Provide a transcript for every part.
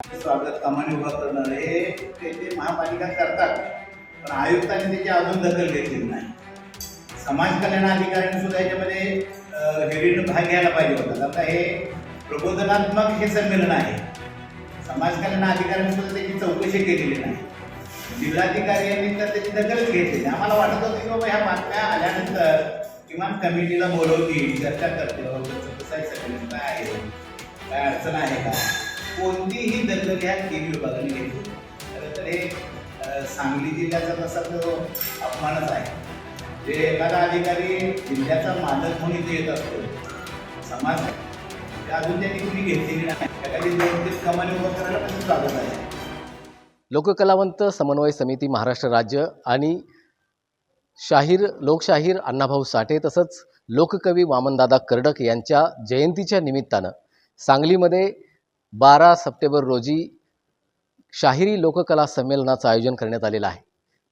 स्वागत कमानी उभा करणं हे ते ते महापालिका करतात पण आयुक्तांनी त्याची अजून दखल घेतलेली नाही. समाज कल्याण अधिकाऱ्यांनी सुद्धा याच्यामध्ये हेरीनं भाग घ्यायला पाहिजे होता. आता हे प्रबोधनात्मक हे संमेलन आहे. समाज कल्याण अधिकाऱ्यांनी सुद्धा त्याची चौकशी केलेली नाही. जिल्हाधिकारी यांनी तर त्याची दखलच घेतली आम्हाला वाटत होतं की बाबा ह्या बातम्या आल्यानंतर किमान कमिटीला बोलवतील चर्चा करतील. सगळं? काय आहे? काय अडचण आहे का? कोणतीही दखल ह्या तीन विभागाने घेतली खरं तर हे सांगली जिल्ह्याचा तसा तो अपमानच आहे. जे एखादा अधिकारी जिल्ह्याचा मालक म्हणून इथे येत असतो समाज ते अजून त्यांनी कुणी घेतलेली नाही. एखादी दोन तीस कमानी उभं करायला पण चालत आहे. लोककलावंत समन्वय समिती महाराष्ट्र राज्य आणि शाहीर लोकशाहीर अण्णाभाऊ साठे तसंच लोककवी वामनदादा कर्डक यांच्या जयंतीच्या निमित्तानं सांगलीमध्ये बारा सप्टेंबर रोजी शाहिरी लोककला संमेलनाचं आयोजन करण्यात आलेलं आहे.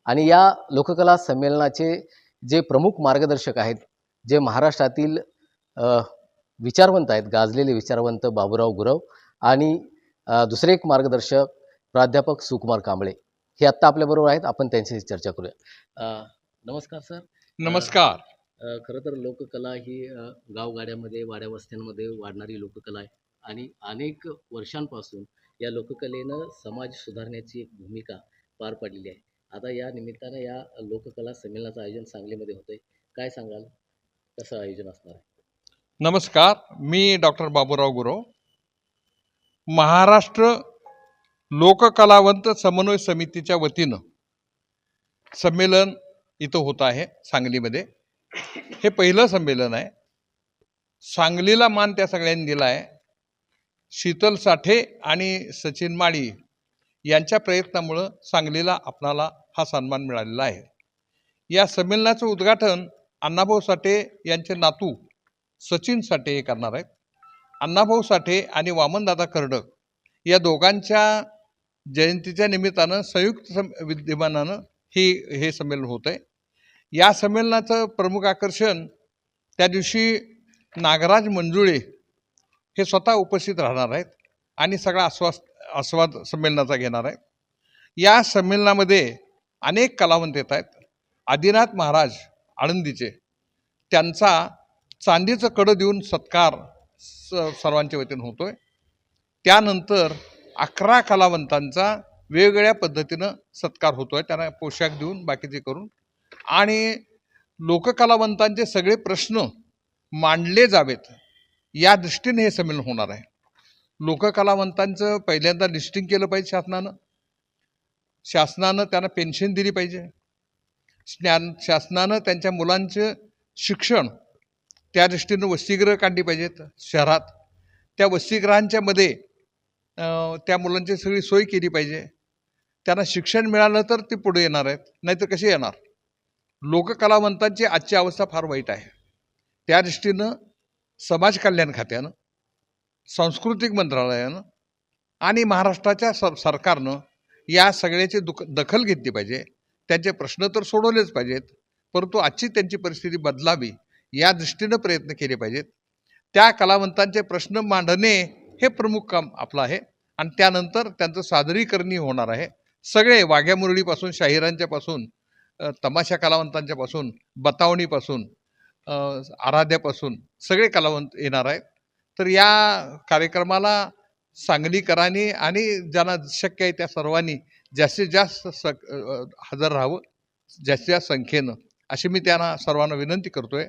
आणि या लोककला संमेलनाचे जे प्रमुख मार्गदर्शक आहेत जे महाराष्ट्रातील विचारवंत आहेत गाजलेले विचारवंत बाबूराव गुरव आणि दुसरे एक मार्गदर्शक प्राध्यापक सुकुमार कांबळे हे आत्ता आपल्याबरोबर आहेत. आपण त्यांच्याशी चर्चा करूया. नमस्कार सर. नमस्कार. खरं तर लोककला ही गावगाड्यामध्ये वाड्या वस्त्यांमध्ये वाढणारी लोककला आहे. आणि अनेक वर्षांपासून या लोककलेनं समाज सुधारण्याची एक भूमिका पार पाडलेली आहे. आता या निमित्तानं या लोककला संमेलनाचं आयोजन सांगलीमध्ये होतंय. काय सांगाल? कसं आयोजन असणार आहे? नमस्कार मी डॉक्टर बाबूराव गुरव. महाराष्ट्र लोककलावंत समन्वय समितीच्या वतीनं संमेलन इथं होत आहे सांगलीमध्ये. हे पहिलं संमेलन आहे. सांगलीला मान त्या सगळ्यांनी दिला आहे. शीतल साठे आणि सचिन माळी यांच्या प्रयत्नामुळं सांगलीला आपणाला हा सन्मान मिळालेला आहे. या संमेलनाचं उद्घाटन अण्णाभाऊ साठे यांचे नातू सचिन साठे हे करणार आहेत. अण्णाभाऊ साठे आणि वामनदादा कर्डक या दोघांच्या जयंतीच्या निमित्तानं संयुक्त सम विद्यमानानं ही हे संमेलन होतं आहे या संमेलनाचं प्रमुख आकर्षण त्या दिवशी नागराज मंजुळे हे स्वतः उपस्थित राहणार आहेत आणि सगळा आस्वास आस्वाद संमेलनाचा घेणार आहेत. या संमेलनामध्ये अनेक कलावंत येत आहेत. आदिनाथ महाराज आळंदीचे. त्यांचा चांदीचं कडं देऊन सत्कार स सर्वांच्या वतीनं होतोय. त्यानंतर अकरा कलावंतांचा वेगवेगळ्या पद्धतीनं सत्कार होतोय. त्यांना पोशाख देऊन बाकीचे करून. आणि लोककलावंतांचे सगळे प्रश्न मांडले जावेत. या दृष्टीने हे संमेलन होणार आहे. लोककलावंतांचं पहिल्यांदा लिस्टिंग केलं पाहिजे शासनानं. शासनानं त्यांना पेन्शन दिली पाहिजे. ज्ञान शासनानं त्यांच्या मुलांचं शिक्षण त्या दृष्टीनं वसतिगृह काढली पाहिजेत शहरात. त्या वसतिगृहांच्या मध्ये त्या मुलांची सगळी सोय केली पाहिजे. त्यांना शिक्षण मिळालं तर ते पुढे येणार आहेत नाहीतर कसे येणार? लोककलावंतांची आजची अवस्था फार वाईट आहे. त्या दृष्टीनं समाज कल्याण खात्यानं सांस्कृतिक मंत्रालयानं आणि महाराष्ट्राच्या स सरकारनं या सगळ्याची दुख दखल घेतली पाहिजे. त्यांचे प्रश्न तर सोडवलेच पाहिजेत परंतु आजची त्यांची परिस्थिती बदलावी या दृष्टीनं प्रयत्न केले पाहिजेत. त्या कलावंतांचे प्रश्न मांडणे हे प्रमुख काम आपलं आहे आणि त्यानंतर त्यांचं सादरीकरणही होणार आहे. सगळे वाघ्या मुरळीपासून शाहिरांच्यापासून तमाशा कलावंतांच्यापासून बतावणीपासून आराध्यापासून सगळे कलावंत येणार आहेत. तर या कार्यक्रमाला सांगलीकरांनी आणि ज्यांना शक्य आहे त्या सर्वांनी जास्तीत जास्त स हजर राहावं जास्तीत जास्त संख्येनं अशी मी त्यांना सर्वांना विनंती करतोय.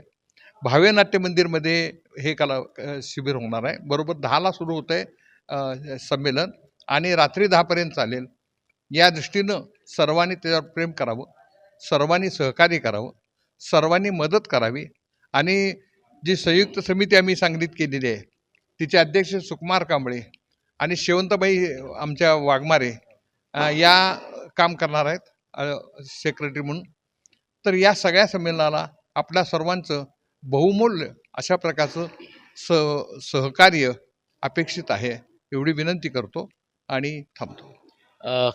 भावे नाट्य मंदिरमध्ये हे कला शिबिर होणार आहे. बरोबर दहाला सुरू होतं आहे संमेलन आणि रात्री दहापर्यंत चालेल. या दृष्टीनं सर्वांनी त्याच्यावर प्रेम करावं सर्वांनी सहकार्य करावं सर्वांनी मदत करावी आणि जी संयुक्त समिती आम्ही सांगलीत केलेली आहे तिचे अध्यक्ष सुकुमार कांबळे आणि शेवंतबाई आमच्या वाघमारे या काम करणार आहेत सेक्रेटरी म्हणून. तर या सगळ्या संमेलनाला आपल्या सर्वांचं बहुमूल्य अशा प्रकारचं स सहकार्य अपेक्षित आहे एवढी विनंती करतो आणि थांबतो.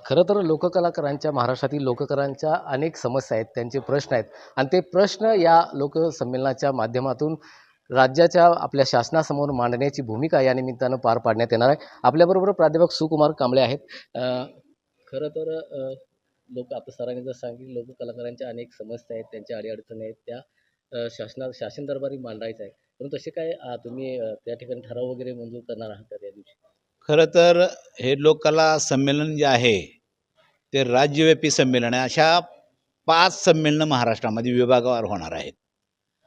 खरं तर लोककलाकारांच्या महाराष्ट्रातील लोककलांच्या अनेक समस्या आहेत त्यांचे प्रश्न आहेत. आणि ते प्रश्न या लोकसंमेलनाच्या माध्यमातून राज्याच्या आपल्या शासनासमोर मांडण्याची भूमिका या निमित्तानं पार पाडण्यात येणार आहे. आपल्याबरोबर प्राध्यापक सुकुमार कांबळे आहेत. खरं तर लोक आता सरांनी जर सांगितलं लोक कलाकारांच्या अनेक समस्या आहेत त्यांच्या अडीअडचणी आहेत त्या शासना शासन दरबारी मांडायचं आहे. परंतु तसे काय तुम्ही त्या ठिकाणी ठराव वगैरे मंजूर करणार आहात का त्या दिवशी? खरं तर हे लोककला संमेलन जे आहे ते राज्यव्यापी संमेलन आहे. अशा पाच संमेलनं महाराष्ट्रामध्ये विभागावर होणार आहेत.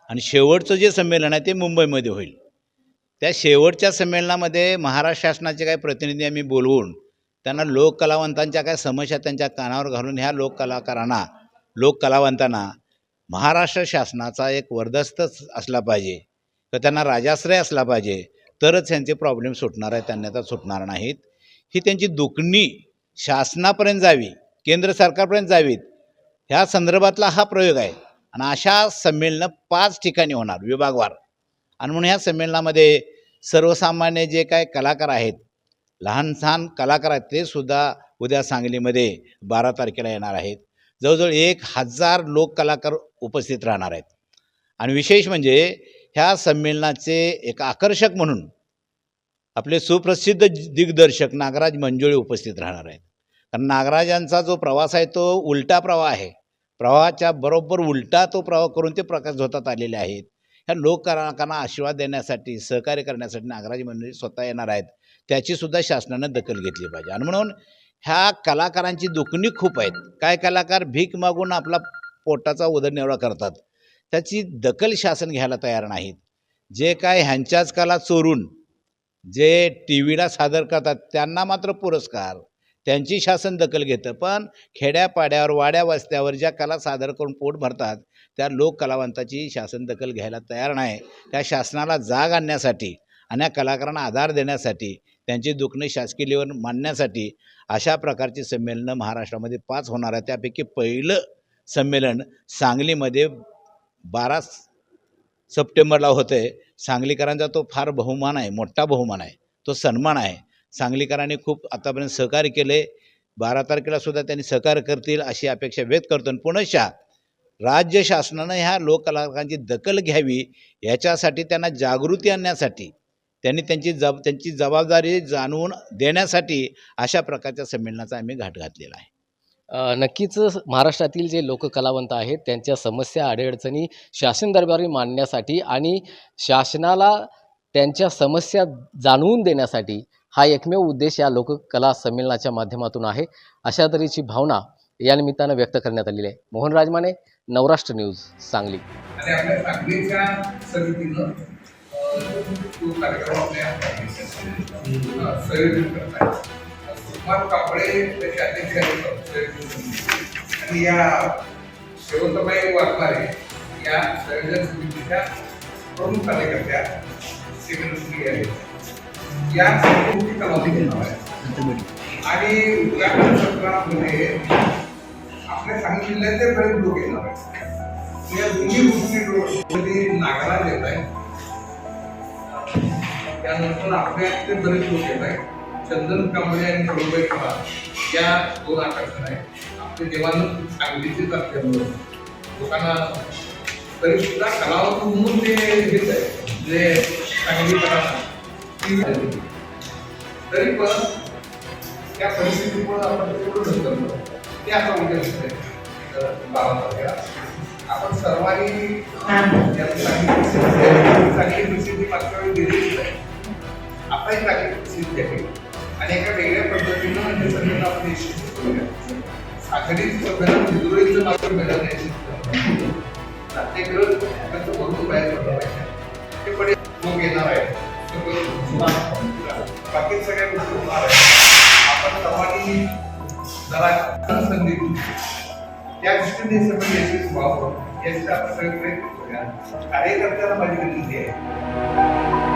आणि शेवटचं जे संमेलन आहे ते मुंबईमध्ये होईल. त्या शेवटच्या संमेलनामध्ये महाराष्ट्र शासनाचे काही प्रतिनिधी आम्ही बोलवून त्यांना लोककलावंतांच्या काय समस्या त्यांच्या कानावर घालून ह्या लोककलाकारांना लोककलावंतांना महाराष्ट्र शासनाचा एक वरदस्त असला पाहिजे. तर त्यांना राजाश्रय असला पाहिजे. तरच यांचे प्रॉब्लेम सुटणार आहेत त्यांना आता सुटणार नाहीत. ही त्यांची दुखणी शासनापर्यंत जावी केंद्र सरकारपर्यंत जावीत ह्या संदर्भातला हा प्रयोग आहे. आणि अशा संमेलनं पाच ठिकाणी होणार विभागवार. आणि म्हणून ह्या संमेलनामध्ये सर्वसामान्य जे काय कलाकार आहेत लहान सहान कलाकार आहेत ते सुद्धा उद्या सांगलीमध्ये बारा तारखेला येणार आहेत. जवळजवळ एक हजार लोक कलाकार उपस्थित राहणार आहेत. आणि विशेष म्हणजे ह्या संमेलनाचे एक आकर्षक म्हणून आपले सुप्रसिद्ध दिग्दर्शक नागराज मंजुळे उपस्थित राहणार आहेत. कारण नागराजांचा जो प्रवास आहे तो उलटा प्रवाह आहे. प्रवाहाच्या बरोबर उलटा तो प्रवाह करून ते प्रकाश झोतात आलेले आहेत. ह्या लोककलाकारांना आशीर्वाद देण्यासाठी सहकार्य करण्यासाठी नागराज मंडळी स्वतः येणार आहेत. त्याचीसुद्धा शासनानं दखल घेतली पाहिजे. आणि म्हणून ह्या कलाकारांची दुखणी खूप आहेत. काय कलाकार भीक मागून आपला पोटाचा उदरनिर्वाह करतात. त्याची दखल शासन घ्यायला तयार नाहीत. जे काय ह्यांच्याच कला चोरून जे टी व्हीला सादर करतात त्यांना मात्र पुरस्कार. त्यांची शासन दखल घेतं पण खेड्यापाड्यावर वाड्या वस्त्यावर ज्या कला सादर करून पोट भरतात त्या लोक कलावंताची शासन दखल घ्यायला तयार नाही. त्या शासनाला जाग आणण्यासाठी आणि या कलाकारांना आधार देण्यासाठी त्यांची दुखणे शासकीय लेवल मांडण्यासाठी अशा प्रकारची संमेलनं महाराष्ट्रामध्ये पाच होणार आहे त्यापैकी पहिलं संमेलन सांगलीमध्ये बारा सप्टेंबरला होतं. आहे सांगलीकरांचा तो फार बहुमान आहे मोठा बहुमान आहे. तो सन्मान आहे. सांगलीकरांनी खूप आतापर्यंत सहकार्य केले. बारा तारखेला सुद्धा त्यांनी सहकार्य करतील अशी अपेक्षा व्यक्त करतो. आणि पुनश्च राज्य शासनानं ह्या लोककलाकारांची दखल घ्यावी याच्यासाठी त्यांना जागृती आणण्यासाठी त्यांनी त्यांची जब त्यांची जबाबदारी जाणवून देण्यासाठी अशा प्रकारच्या संमेलनाचा आम्ही घाट घातलेला आहे. नक्कीच महाराष्ट्रातील जे लोककलावंत आहेत त्यांच्या समस्या अडीअडचणी शासन दरबारी मांडण्यासाठी आणि शासनाला त्यांच्या समस्या जाणवून देण्यासाठी हा एकमेव उद्देश या लोककला संमेलनाच्या माध्यमातून आहे. अशा तऱ्हेची भावना या निमित्तानं व्यक्त करण्यात आलेली आहे. मोहन राजमाने नवराष्ट्र न्यूज सांगली. आणि आपल्या सांगलीच्या समितीनं अं, तो कार्यक्रम आपल्या आहे कांबळे त्याचे अध्यक्ष आहेत आणि या शेवंतबाई वाघमारे या संयोजन समितीच्या प्रमुख कार्यकर्त्या सेक्रेटरी आहेत. या संयुक्त कलावती घेणार आहे आणि उद्घाटन सत्रामध्ये आपल्या सांगली जिल्ह्याचे बरेच लोक येणार आहेत. या दोन्ही गोष्टी नागरा येत आहे. त्यानंतर आपल्यातले बरेच लोक येत आहेत. चंदन कांबळे आणि प्रभुबाई पवार या दोन आकर्षण आहेत. आपले देवानंद सांगलीचेच असल्यामुळे लोकांना तरी सुद्धा कलावंत म्हणून ते घेत आहे जे सांगली कला तरी पण त्या परिस्थितीमुळे आपण पूर्ण करतो ते आता उद्या दिसतंय. तारखेला आपण सर्वांनी चांगली प्रसिद्धी- मागच्या वेळी दिलेलीच आहे आपणही चांगली प्रसिद्धी द्यावी आणि एका वेगळ्या पद्धतीनं हे सगळं आपण निश्चित करूया साखरीचं संमेलन मात्र मिळत नाही नाट्यगृह त्याचं भरपूर बाहेर पडलं पाहिजे ते पण लोक येणार आहेत बाकी सगळ्या गोष्टी होणार आहेत. आपण सर्वांनी जरा संधी देऊ. त्या दृष्टीने सगळं यशस्वी व्हावं याचा आपण सगळे प्रयत्न करूया. कार्यकर्त्याला माझी विनंती आहे.